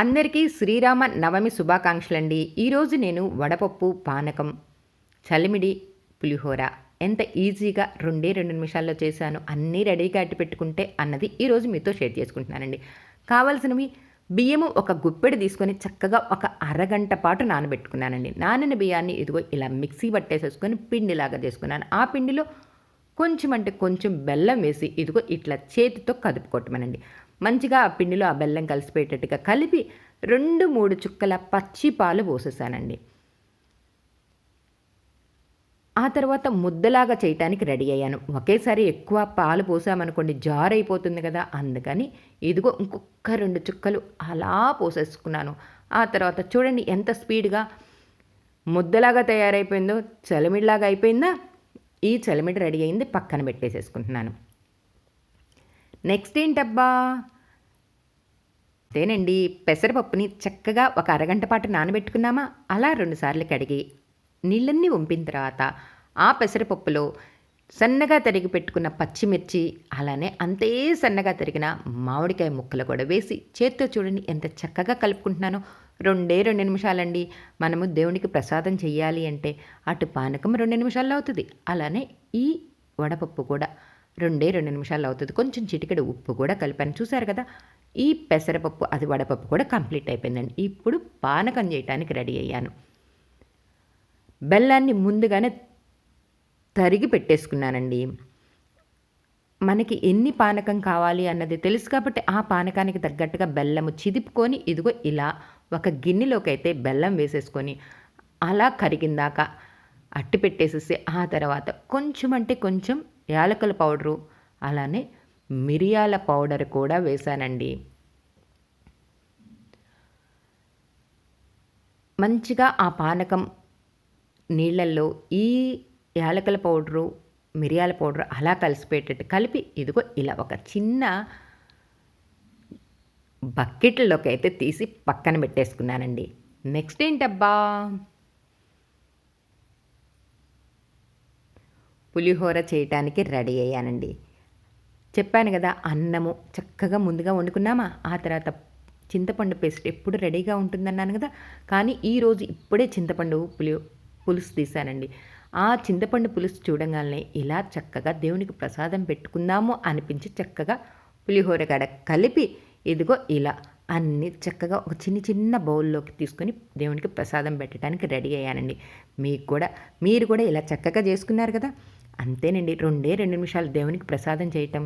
అందరికీ శ్రీరామ నవమి శుభాకాంక్షలండి. ఈరోజు నేను వడపప్పు పానకం చలిమిడి పులిహోర ఎంత ఈజీగా రెండే రెండు నిమిషాల్లో చేశాను అన్నీ రెడీగా అట్టి పెట్టుకుంటే అన్నది ఈరోజు మీతో షేర్ చేసుకుంటున్నానండి. కావాల్సినవి బియ్యము ఒక గుప్పెడు తీసుకొని చక్కగా ఒక అరగంట పాటు నానబెట్టుకున్నానండి. నానిన బియ్యాన్ని ఇదిగో ఇలా మిక్సీ పట్టేసేసుకొని పిండిలాగా చేసుకున్నాను. ఆ పిండిలో కొంచెం అంటే కొంచెం బెల్లం వేసి ఇదిగో ఇట్లా చేతితో కదుపుకోవటమేనండి. మంచిగా ఆ పిండిలో ఆ బెల్లం కలిసిపోయేటట్టుగా కలిపి రెండు మూడు చుక్కల పచ్చి పాలు పోసేసానండి. ఆ తర్వాత ముద్దలాగా చేయటానికి రెడీ అయ్యాను. ఒకేసారి ఎక్కువ పాలు పోసామనుకోండి జార్ అయిపోతుంది కదా అందుకని ఇదిగో ఇంకొక రెండు చుక్కలు అలా పోసేసుకున్నాను. ఆ తర్వాత చూడండి ఎంత స్పీడ్గా ముద్దలాగా తయారైపోయిందో చలిమిడిలాగా అయిపోయిందా? ఈ చలిమిడి రెడీ అయింది పక్కన పెట్టేసేసుకుంటున్నాను. నెక్స్ట్ ఏంటబ్బా? అంతేనండి. పెసరపప్పుని చక్కగా ఒక అరగంట పాటు నానబెట్టుకున్నామా అలా రెండుసార్లు కడిగి నీళ్ళన్నీ వంపిన తర్వాత ఆ పెసరపప్పులో సన్నగా తరిగి పెట్టుకున్న పచ్చిమిర్చి అలానే అంతే సన్నగా తరిగిన మామిడికాయ ముక్కలు కూడా వేసి చేత్తో చూడండి ఎంత చక్కగా కలుపుకుంటున్నానో. రెండే రెండు నిమిషాలండి. మనము దేవునికి ప్రసాదం చెయ్యాలి అంటే అటు పానకం రెండు నిమిషాల్లో అవుతుంది. అలానే ఈ వడపప్పు కూడా రెండే రెండు నిమిషాలు అవుతుంది. కొంచెం చిటికెడు ఉప్పు కూడా కలిపాను. చూశారు కదా? ఈ పెసరపప్పు అది వడపప్పు కూడా కంప్లీట్ అయిపోయిందండి. ఇప్పుడు పానకం చేయడానికి రెడీ అయ్యాను. బెల్లాన్ని ముందుగానే తరిగి పెట్టేసుకున్నానండి. మనకి ఎన్ని పానకం కావాలి అన్నది తెలుసు కాబట్టి ఆ పానకానికి తగ్గట్టుగా బెల్లము చిదిపుకొని ఇదిగో ఇలా ఒక గిన్నెలోకి అయితే బెల్లం వేసేసుకొని అలా కరిగిందాక అట్టి పెట్టేసేసి ఆ తర్వాత కొంచెం అంటే కొంచెం యాలకుల పౌడరు అలానే మిరియాల పౌడర్ కూడా వేశానండి. మంచిగా ఆ పానకం నీళ్ళల్లో ఈ యాలకుల పౌడరు మిరియాల పౌడర్ అలా కలిసిపెట్టేట్టు కలిపి ఇదిగో ఇలా ఒక చిన్న బకెట్లోకి అయితే తీసి పక్కన పెట్టేసుకున్నానండి. నెక్స్ట్ ఏంటబ్బా? పులిహోర చేయటానికి రెడీ అయ్యానండి. చెప్పాను కదా అన్నము. చక్కగా ముందుగా వండుకున్నామా? ఆ తర్వాత చింతపండు పేస్ట్ ఎప్పుడు రెడీగా ఉంటుందన్నాను కదా. కానీ ఈరోజు ఇప్పుడే చింతపండు పులి పులుసు తీశానండి. ఆ చింతపండు పులుసు చూడగానే ఇలా చక్కగా దేవునికి ప్రసాదం పెట్టుకుందాము అనిపించి చక్కగా పులిహోర గడ కలిపి ఇదిగో ఇలా అన్ని చక్కగా ఒక చిన్న చిన్న బౌల్లోకి తీసుకొని దేవునికి ప్రసాదం పెట్టడానికి రెడీ అయ్యానండి. మీకు కూడా మీరు కూడా ఇలా చక్కగా చేసుకున్నారు కదా. అంతేనండి. రెండే రెండు నిమిషాలు దేవునికి ప్రసాదం చేయటం.